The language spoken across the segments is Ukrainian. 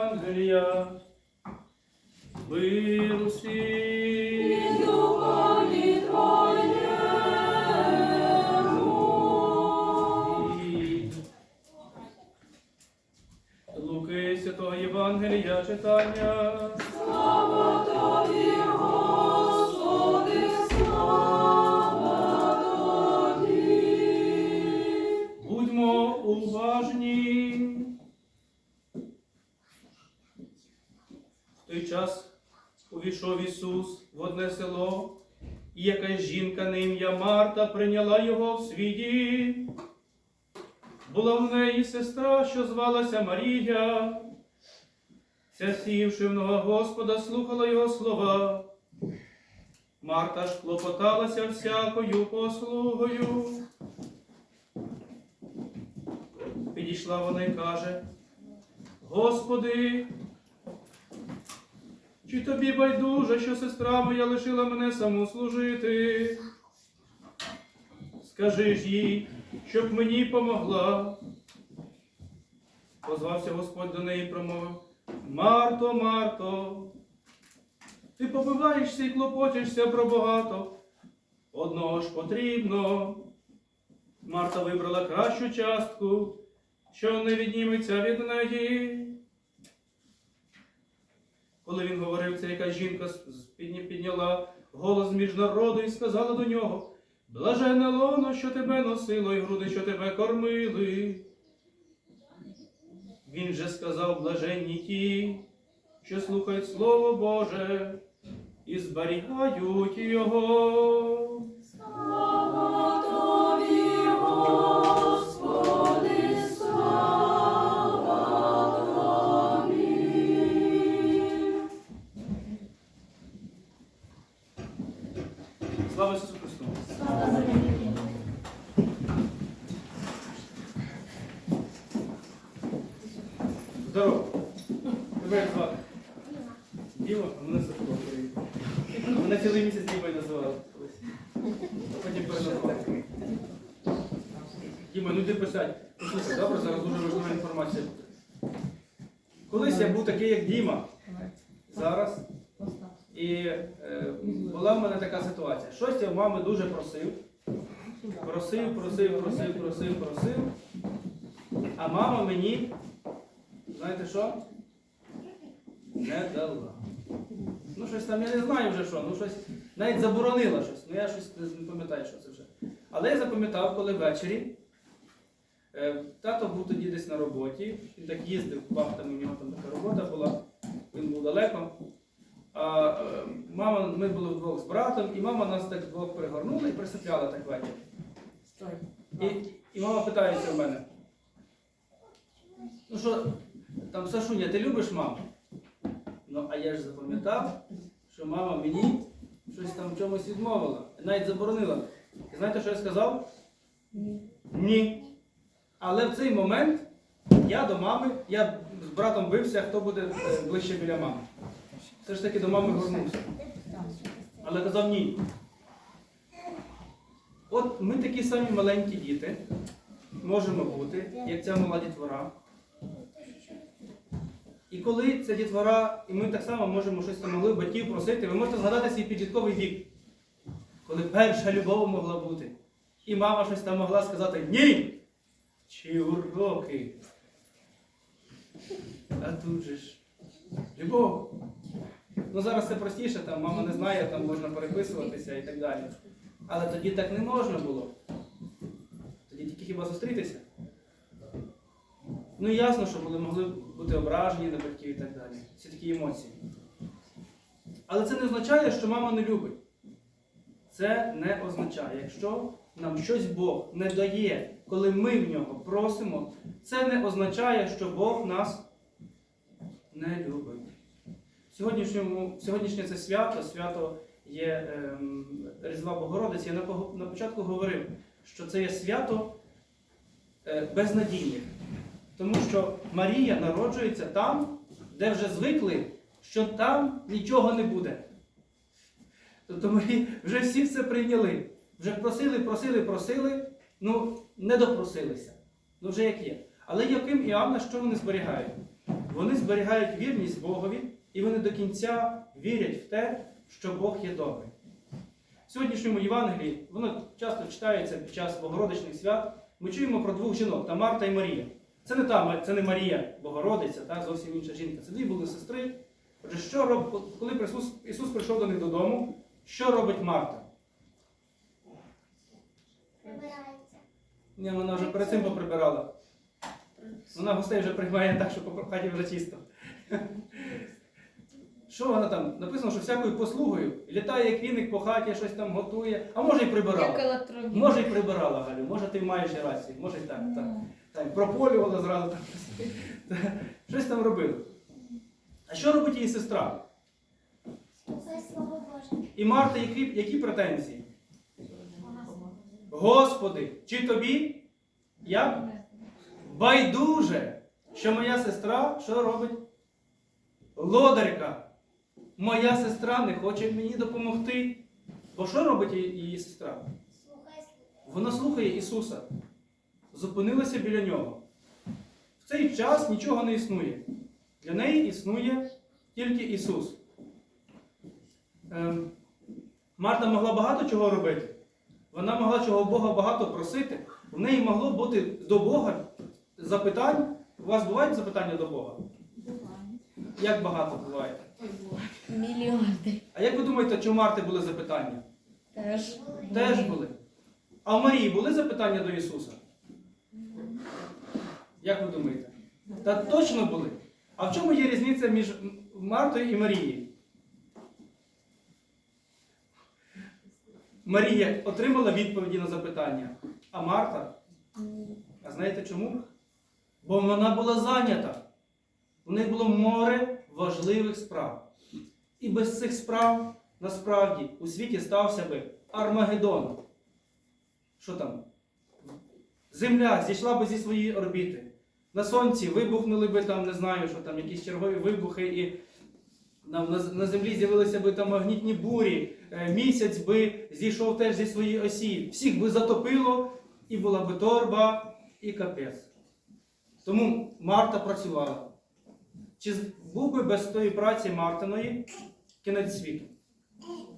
Євангелія. Мир усім. І Луки Святого Євангелія читання. Той час увійшов Ісус в одне село, і якась жінка на ім'я Марта прийняла його в свій дім. Була в неї сестра, що звалася Марія. Ця сівши в нога Господа, слухала його слова. Марта ж клопоталася всякою послугою. Підійшла вона й каже, Господи, чи тобі байдуже, що сестра моя лишила мене саму служити? Скажи ж їй, щоб мені помогла. Позвався Господь до неї і промовив, Марто, Марто, ти побиваєшся і клопочешся про багато. Одного ж потрібно. Марта вибрала кращу частку, що не відніметься від неї. Коли він говорив, це якась жінка підняла голос між народу і сказала до нього: Блажене лоно, що тебе носило, і груди, що тебе кормили. Він же сказав блаженні ті, що слухають Слово Боже і зберігають його. І е, була в мене така ситуація. Щось я в мами дуже просив. Просив, просив, просив, просив, просив. А мама мені, знаєте що? Не дала. Ну, щось там, я не знаю вже що, ну щось навіть заборонила щось. Ну я щось не пам'ятаю, що це вже. Але я запам'ятав, коли ввечері. е, Тато був тоді десь на роботі, він так їздив, вахтами, у нього там така робота була, він був далеко. А е, мама, ми були вдвох з братом, і мама нас так двох пригорнула і присипляла так вечір. І, і мама питається в мене. Ну що, там, Сашуня, ти любиш маму? Ну, а я ж запам'ятав, що мама мені щось там в чомусь відмовила, навіть заборонила. І знаєте, що я сказав? Ні. Але в цей момент я до мами, я з братом бився, хто буде е, ближче біля мами. Все ж таки до мами горнувся. Але казав ні. От ми такі самі маленькі діти можемо бути, як ця мала дітвора. І коли ця дітвора, і ми так само можемо щось там могли батьків просити, ви можете згадати свій підлітковий вік, коли перша любов могла бути. І мама щось там могла сказати ні! Чи уроки. А тут же ж любов. Ну зараз це простіше, там мама не знає, там можна переписуватися і так далі. Але тоді так не можна було. Тоді тільки хіба зустрітися. Ну ясно, що були, могли бути ображені на батьків і так далі. Всі такі емоції. Але це не означає, що мама не любить. Це не означає, якщо нам щось Бог не дає, коли ми в нього просимо, це не означає, що Бог нас не любить. Сьогоднішньому, сьогоднішнє це свято, свято є ем, Різдва Богородиці. Я на, на початку говорив, що це є свято е, безнадійних. Тому що Марія народжується там, де вже звикли, що там нічого не буде. Тобто ми вже всі все прийняли. Вже просили, просили, просили, ну не допросилися. Ну вже як є. Але Яким і Анна, що вони зберігають? Вони зберігають вірність Богові, і вони до кінця вірять в те, що Бог є добрий. В сьогоднішньому Євангелії воно часто читається під час Богородичних свят. Ми чуємо про двох жінок та Марта і Марія. Це не та це не Марія Богородиця, так, зовсім інша жінка. Це дві були сестри. Отже, що роб... коли Ісус, Ісус прийшов до них додому, що робить Марта? Прибирається. Ні, вона вже перед цим поприбирала. Вона гостей вже приймає так, що по хаті вже чисто. Що вона там? Написано, що всякою послугою літає як віник по хаті, щось там готує, а може й Як прибирала. Може й прибирала, Галю, може ти маєш і рацію, може й так. так. так. Прополювала зразу там. щось. Там робила. А що робить її сестра? І Марта, які, які претензії? Господи, чи тобі? Як? Байдуже, що моя сестра що робить? Лодарка. Моя сестра не хоче мені допомогти. Бо що робить її сестра? Вона слухає Ісуса. Зупинилася біля нього. В цей час нічого не існує. Для неї існує тільки Ісус. Ем, Марта могла багато чого робити. Вона могла чого Бога багато просити. В неї могло бути до Бога запитань. У вас бувають запитання до Бога? Як багато буває? Мільярди. А як ви думаєте, чи у Марти були запитання? Теж. Теж були. А в Марії були запитання до Ісуса? Як ви думаєте? Та точно були. А в чому є різниця між Мартою і Марією? Марія отримала відповіді на запитання, а Марта, а знаєте чому? Бо вона була зайнята. У неї було море важливих справ. І без цих справ насправді у світі стався би Армагеддон. Що там? Земля зійшла би зі своєї орбіти. На сонці вибухнули би там, не знаю, що там, якісь чергові вибухи, і на, землі з'явилися би там магнітні бурі, е, місяць би зійшов теж зі своєї осі. Всіх би затопило, і була би торба, і капець. Тому Марта працювала. Чи був би без тої праці Мартиної кінець світу?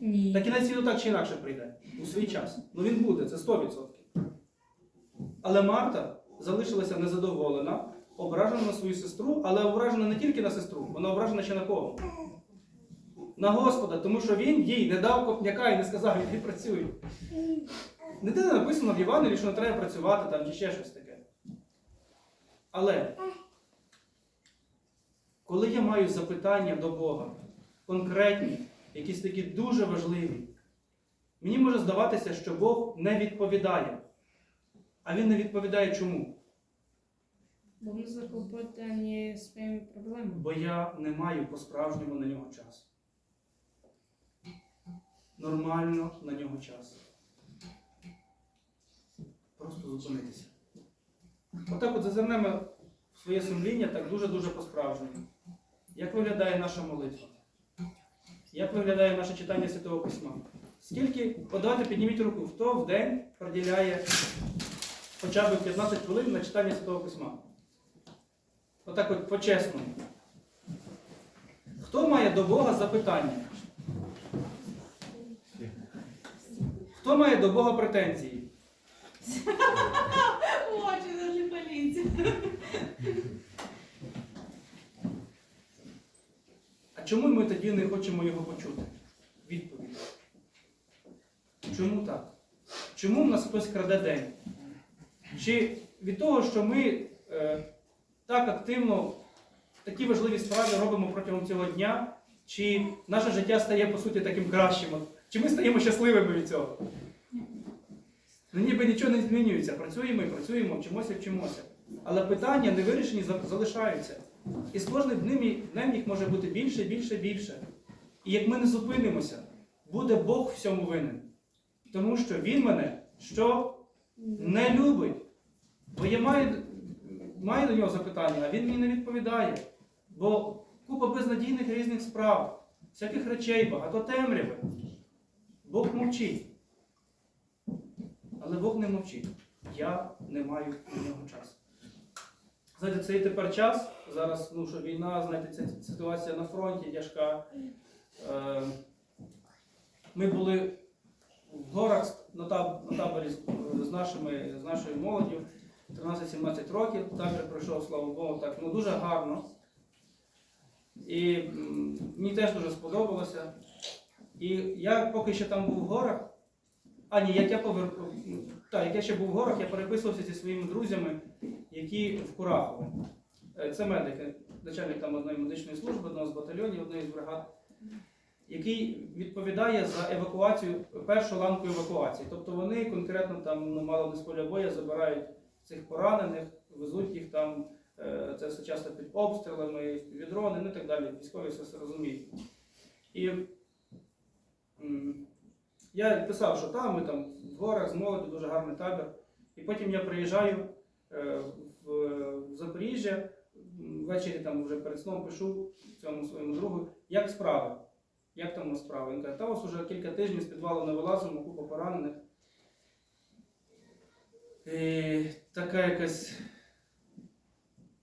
Ні. Та кінець світу так чи інакше прийде у свій час. Ну він буде, це 100%. Але Марта залишилася незадоволена, ображена на свою сестру, але ображена не тільки на сестру, вона ображена ще на кого? На Господа, тому що він їй не дав копняка і не сказав, іди працюй. Ніде не написано в Євангелії, що не треба працювати там чи ще щось таке. Але коли я маю запитання до Бога, конкретні, якісь такі дуже важливі, мені може здаватися, що Бог не відповідає. А Він не відповідає чому? Бо ми заклопотані своїми проблемами. Бо я не маю по-справжньому на нього часу. Нормально на нього часу. Просто зупинитися. Отак от зазирнемо в своє сумління так дуже-дуже по-справжньому. Як виглядає наша молитва? Як виглядає наше читання Святого Письма? Скільки, давайте підніміть руку, хто в день приділяє хоча б 15 хвилин на читання Святого Письма? Отак от по-чесному. Хто має до Бога запитання? Хто має до Бога претензії? Очі даже поліція. А чому ми тоді не хочемо його почути? Відповідь. Чому так? Чому в нас хтось краде день? Чи від того, що ми е, так активно такі важливі справи робимо протягом цього дня, чи наше життя стає по суті таким кращим? Чи ми стаємо щасливими від цього? Ну, ніби нічого не змінюється. Працюємо і працюємо, вчимося вчимося. Але питання невирішені за- залишаються. І з кожним днем, їх може бути більше, більше, більше. І як ми не зупинимося, буде Бог всьому винен. Тому що Він мене що не любить. Бо я маю, маю до нього запитання, а він мені не відповідає. Бо купа безнадійних різних справ, всяких речей, багато темряви. Бог мовчить. Але Бог не мовчить. Я не маю на нього часу. Знаєте, цей тепер час, зараз, ну що війна, знаєте, ця ситуація на фронті тяжка. Е, Ми були в горах на таб- на таборі з, нашими, з нашою молоддю 13-17 років. Табір пройшов, слава Богу, так ну дуже гарно. І мені теж дуже сподобалося. І я поки ще там був в горах, а ні, як я повер... так, як я ще був в горах, я переписувався зі своїми друзями, які в Курахові. Е, Це медики, начальник там одної медичної служби, одного з батальйонів, одної з бригад, який відповідає за евакуацію, першу ланку евакуації. Тобто вони конкретно там ну, мало не з поля бою забирають цих поранених, везуть їх там, е, це все часто під обстрілами, під дрони, ну і так далі. Військові все це розуміють. І я писав, що там ми там в горах з молоді, дуже гарний табір. І потім я приїжджаю е, в, в Запоріжжя, ввечері там вже перед сном пишу цьому своєму другу, як справи. Як там у вас справи? Він каже, та ось уже кілька тижнів з підвалу не вилазимо, купа поранених. І така якась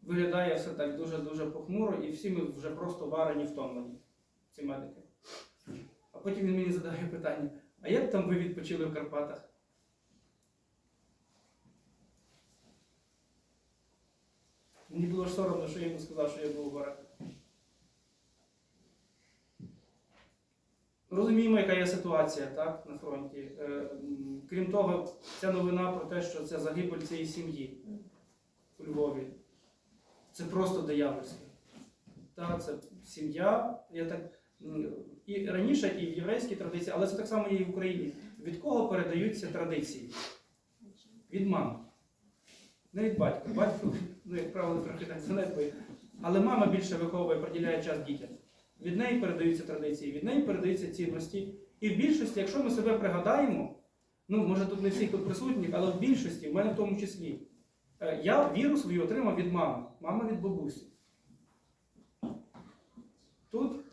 виглядає все так дуже-дуже похмуро, і всі ми вже просто варені втомлені, ці медики. А потім він мені задає питання: а як там ви відпочили в Карпатах? Мені було соромно, що я йому сказав, що я був у горах. Розуміємо, яка є ситуація так, на фронті. Е, крім того, ця новина про те, що це загибель цієї сім'ї у Львові. Це просто диявольське. Так, це сім'я. Я так, і раніше, і в єврейській традиції, але це так само і в Україні. Від кого передаються традиції? Від мами. Не від батька. Батько, ну, як правило, трохи так занедбує. Але мама більше виховує, приділяє час дітям. Від неї передаються традиції, від неї передаються цінності. І в більшості, якщо ми себе пригадаємо, ну може тут не всіх тут присутніх, але в більшості, в мене в тому числі, е, я віру свою отримав від мами, мама від бабусі. Тут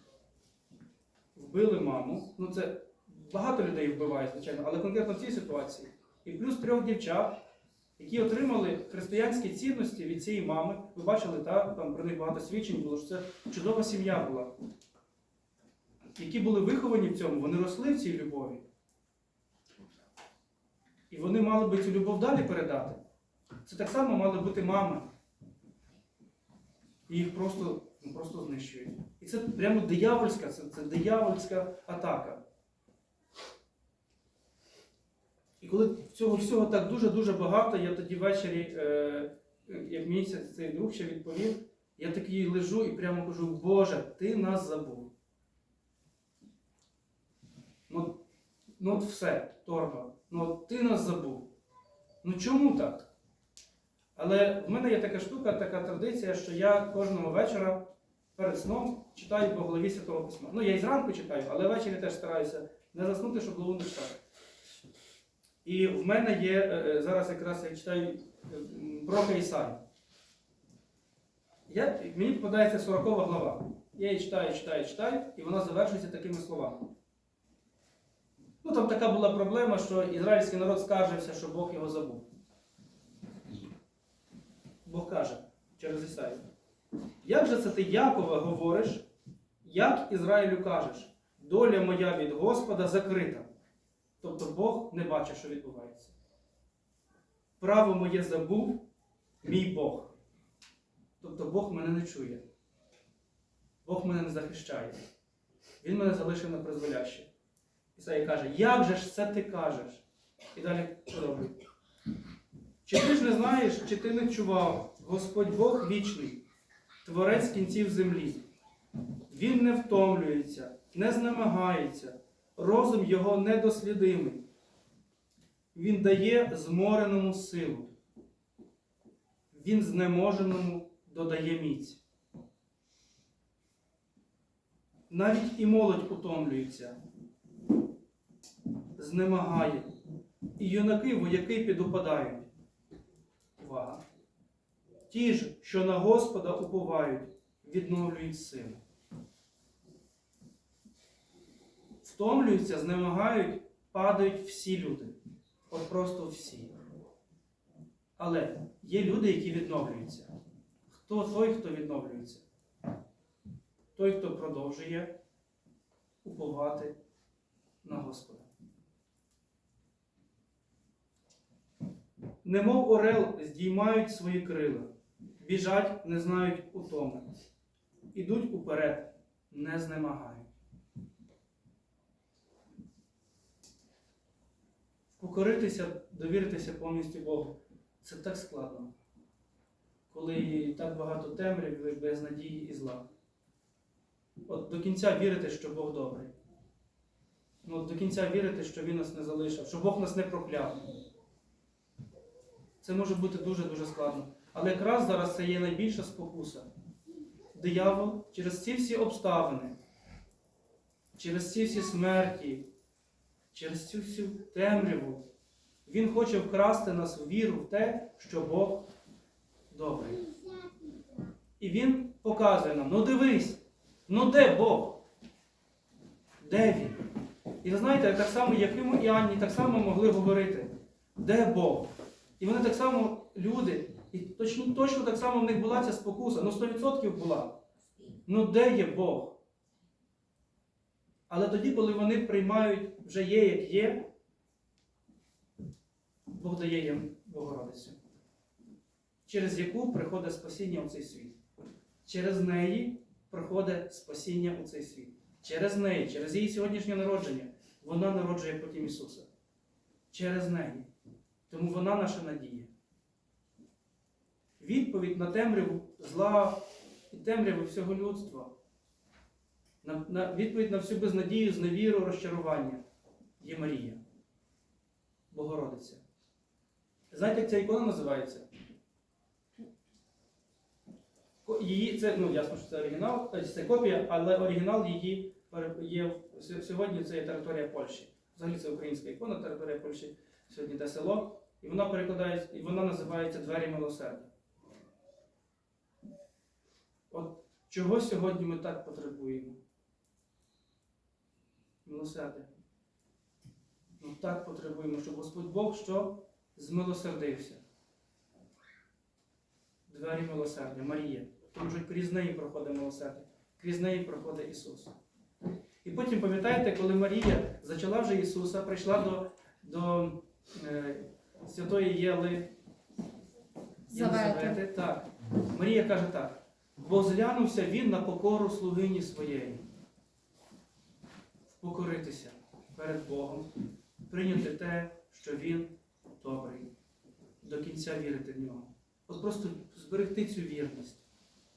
вбили маму. Ну це багато людей вбивають, звичайно, але конкретно в цій ситуації. І плюс трьох дівчат, які отримали християнські цінності від цієї мами. Ви бачили, так, там про них багато свідчень було, що це чудова сім'я була. Які були виховані в цьому, вони росли в цій любові. І вони мали би цю любов далі передати. Це так само мали бути мами. І їх просто, ну, просто знищують. І це прямо диявольська, це, це диявольська атака. І коли цього всього так дуже-дуже багато, я тоді ввечері, е, як цей- цей друг ще відповів, я такий лежу і прямо кажу, Боже, ти нас забув. Ну, ну от все, торба. Ну от ти нас забув. Ну чому так? Але в мене є така штука, така традиція, що я кожного вечора перед сном читаю по голові Святого Письма. Ну, я і зранку читаю, але ввечері теж стараюся не заснути, щоб голову не читати. І в мене є е, е, зараз якраз я читаю е, пророка Ісаю. Я, мені попадається 40 глава. Я її читаю, читаю, читаю, і вона завершується такими словами. Ну, там така була проблема, що ізраїльський народ скаржився, що Бог його забув. Бог каже через Ісаю. Як же це ти Якова говориш, як Ізраїлю кажеш, доля моя від Господа закрита. Тобто Бог не бачить, що відбувається. Право моє забув мій Бог. Тобто Бог мене не чує. Бог мене не захищає. Він мене залишив на призволяще. Ісаїя каже, як же ж це ти кажеш? І далі продовжує. Чи ти ж не знаєш, чи ти не чував, Господь Бог вічний, творець кінців землі. Він не втомлюється, не знемагається, розум його недослідимий. Він дає змореному силу. Він знеможеному додає міць. Навіть і молодь утомлюється, знемагає, і юнаки вояки підупадають. Увага! Ті ж, що на Господа уповають, відновлюють силу. Втомлюються, знемагають, падають всі люди. От просто всі. Але є люди, які відновлюються. Хто той, хто відновлюється? Той, хто продовжує уповати на Господа. Немов орел здіймають свої крила, біжать, не знають утоми, ідуть уперед, не знемагають. Покоритися, довіритися повністю Богу це так складно, коли так багато темряви, безнадії і зла. От до кінця вірити, що Бог добрий. Ну, до кінця вірити, що Він нас не залишив, що Бог нас не прокляв. Це може бути дуже-дуже складно. Але якраз зараз це є найбільша спокуса. Диявол через ці всі обставини, через ці всі смерті, через цю всю темряву, він хоче вкрасти нас в віру в те, що Бог добрий. І він показує нам: ну дивись, ну де Бог? Де він? І ви знаєте, так само, як йому і Анні, так само могли говорити, де Бог? І вони так само люди, і точно, точно так само в них була ця спокуса, ну 100% була. Ну де є Бог? Але тоді, коли вони приймають вже є, як є, Бог дає їм Богородицю, через яку приходить спасіння у цей світ. Через неї приходить спасіння у цей світ. Через неї, через її сьогоднішнє народження, вона народжує потім Ісуса. Через неї. Тому вона наша надія. Відповідь на темряву зла і темряву всього людства. На, на відповідь на всю безнадію, зневіру, розчарування є Марія, Богородиця. Знаєте, як ця ікона називається? Її, це, ну, ясно, що це оригінал, е, це копія, але оригінал її є сьогодні це є територія Польщі. Взагалі це українська ікона, територія Польщі, сьогодні те село. І вона перекладається, і вона називається Двері милосердя. От чого сьогодні ми так потребуємо? Милосердя. Ну так потребуємо, щоб Господь Бог що змилосердився. Двері милосердя, Марія. Тому що крізь неї проходить милосердя, крізь неї проходить Ісус. І потім пам'ятаєте, коли Марія зачала вже Ісуса, прийшла до, до е, святої Єли Єлизавети. Так. Марія каже так. Бо зглянувся він на покору слугині своєї. Покоритися перед Богом, прийняти те, що Він добрий, до кінця вірити в нього. От просто зберегти цю вірність,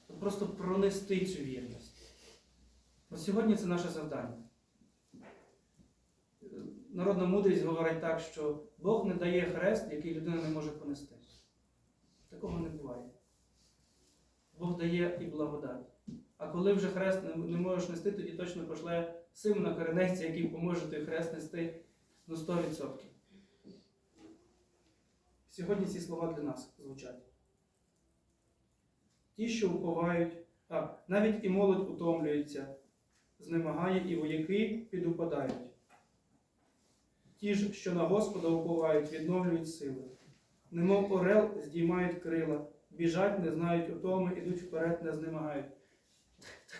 от просто пронести цю вірність. От сьогодні це наше завдання. Народна мудрість говорить так, що Бог не дає хрест, який людина не може понести. Такого не буває. Бог дає і благодать. А коли вже хрест не, можеш нести, тоді точно пошле Симона Коренеця, який поможе той хрест нести ну 100%. Сьогодні ці слова для нас звучать. Ті, що уповають, а навіть і молодь утомлюється, знемагає, і вояки підупадають. Ті ж, що на Господа уповають, відновлюють сили. Немов орел здіймають крила, біжать, не знають утоми, ідуть вперед, не знемагають.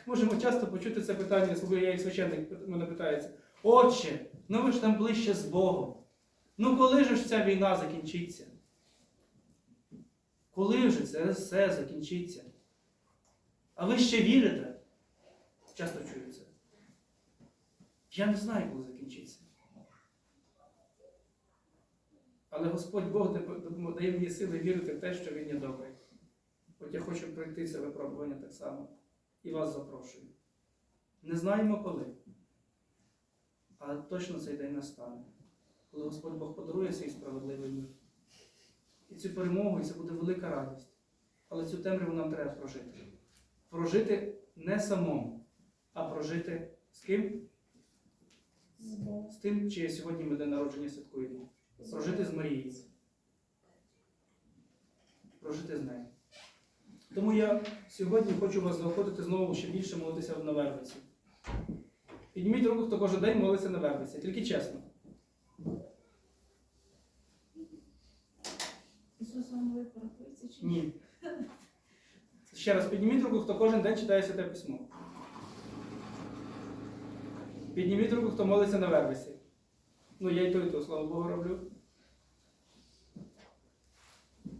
Можемо часто почути це питання, особливо я як священник мене питається. Отче, ну ви ж там ближче з Богом. Ну коли ж ця війна закінчиться? Коли вже це все закінчиться? А ви ще вірите? Часто чую це. Я не знаю, коли закінчиться. Але Господь Бог дає мені сили вірити в те, що Він є добрий. От я хочу пройти це випробування так само. І вас запрошую. Не знаємо коли. Але точно цей день настане, коли Господь Бог подарує свій справедливий мир. І цю перемогу, і це буде велика радість. Але цю темряву нам треба прожити. Прожити не самому, а прожити з ким? З З тим, чиє сьогодні ми день народження святкуємо. Прожити з Марією. Прожити з нею. Тому я сьогодні хочу вас заохотити знову ще більше молитися на вербиці. Підніміть руку, хто кожен день молиться на вербиці. Тільки чесно. Ісус вам порахується чи Ні. Ще раз підніміть руку, хто кожен день читає святе письмо. Підніміть руку, хто молиться на вервисі. Ну, я й то, і то, слава Богу, роблю.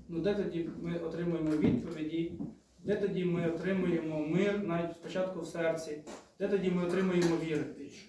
Ну, де тоді ми отримуємо відповіді? Де тоді ми отримуємо мир навіть спочатку в серці? Де тоді ми отримуємо віру?